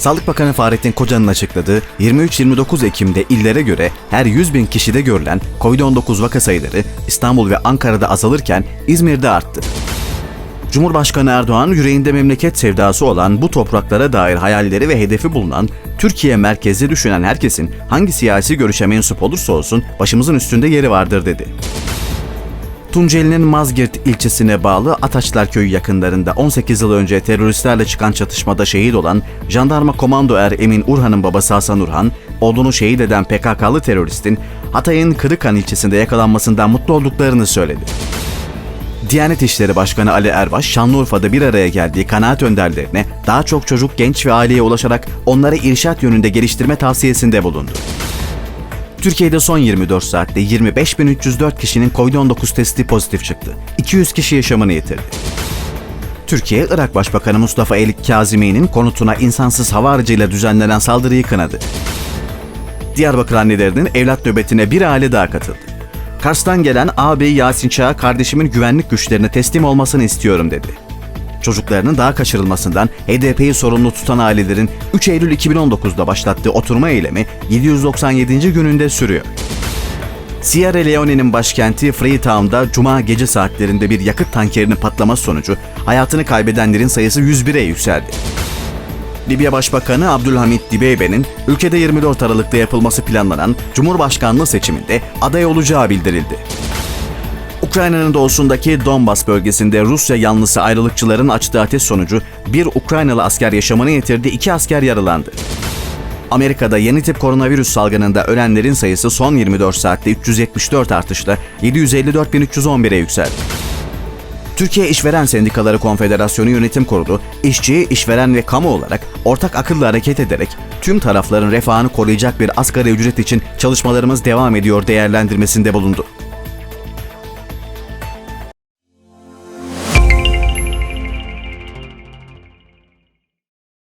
Sağlık Bakanı Fahrettin Koca'nın açıkladığı 23-29 Ekim'de illere göre her 100 bin kişide görülen COVID-19 vaka sayıları İstanbul ve Ankara'da azalırken İzmir'de arttı. Cumhurbaşkanı Erdoğan yüreğinde memleket sevdası olan bu topraklara dair hayalleri ve hedefi bulunan Türkiye merkezli düşünen herkesin hangi siyasi görüşe mensup olursa olsun başımızın üstünde yeri vardır dedi. Tunceli'nin Mazgirt ilçesine bağlı Ataçlar Köyü yakınlarında 18 yıl önce teröristlerle çıkan çatışmada şehit olan jandarma komando er Emin Urhan'ın babası Hasan Urhan, oğlunu şehit eden PKK'lı teröristin Hatay'ın Kırıkhan ilçesinde yakalanmasından mutlu olduklarını söyledi. Diyanet İşleri Başkanı Ali Erbaş, Şanlıurfa'da bir araya geldiği kanaat önderlerine daha çok çocuk, genç ve aileye ulaşarak onları irşat yönünde geliştirme tavsiyesinde bulundu. Türkiye'de son 24 saatte 25.304 kişinin COVID-19 testi pozitif çıktı. 200 kişi yaşamını yitirdi. Türkiye, Irak Başbakanı Mustafa El Kazimi'nin konutuna insansız hava aracıyla düzenlenen saldırıyı kınadı. Diyarbakır annelerinin evlat nöbetine bir aile daha katıldı. Kars'tan gelen ağabey Yasin Çağ kardeşimin güvenlik güçlerine teslim olmasını istiyorum dedi. Çocuklarının daha kaçırılmasından HDP'yi sorumlu tutan ailelerin 3 Eylül 2019'da başlattığı oturma eylemi 797. gününde sürüyor. Sierra Leone'nin başkenti Freetown'da cuma gece saatlerinde bir yakıt tankerinin patlaması sonucu hayatını kaybedenlerin sayısı 101'e yükseldi. Libya Başbakanı Abdülhamit Dibeybe'nin ülkede 24 Aralık'ta yapılması planlanan Cumhurbaşkanlığı seçiminde aday olacağı bildirildi. Ukrayna'nın doğusundaki Donbas bölgesinde Rusya yanlısı ayrılıkçıların açtığı ateş sonucu bir Ukraynalı asker yaşamını yitirdi, iki asker yaralandı. Amerika'da yeni tip koronavirüs salgınında ölenlerin sayısı son 24 saatte 374 artışla 754.311'e yükseldi. Türkiye İşveren Sendikaları Konfederasyonu Yönetim Kurulu, işçi, işveren ve kamu olarak ortak akılla hareket ederek tüm tarafların refahını koruyacak bir asgari ücret için çalışmalarımız devam ediyor değerlendirmesinde bulundu.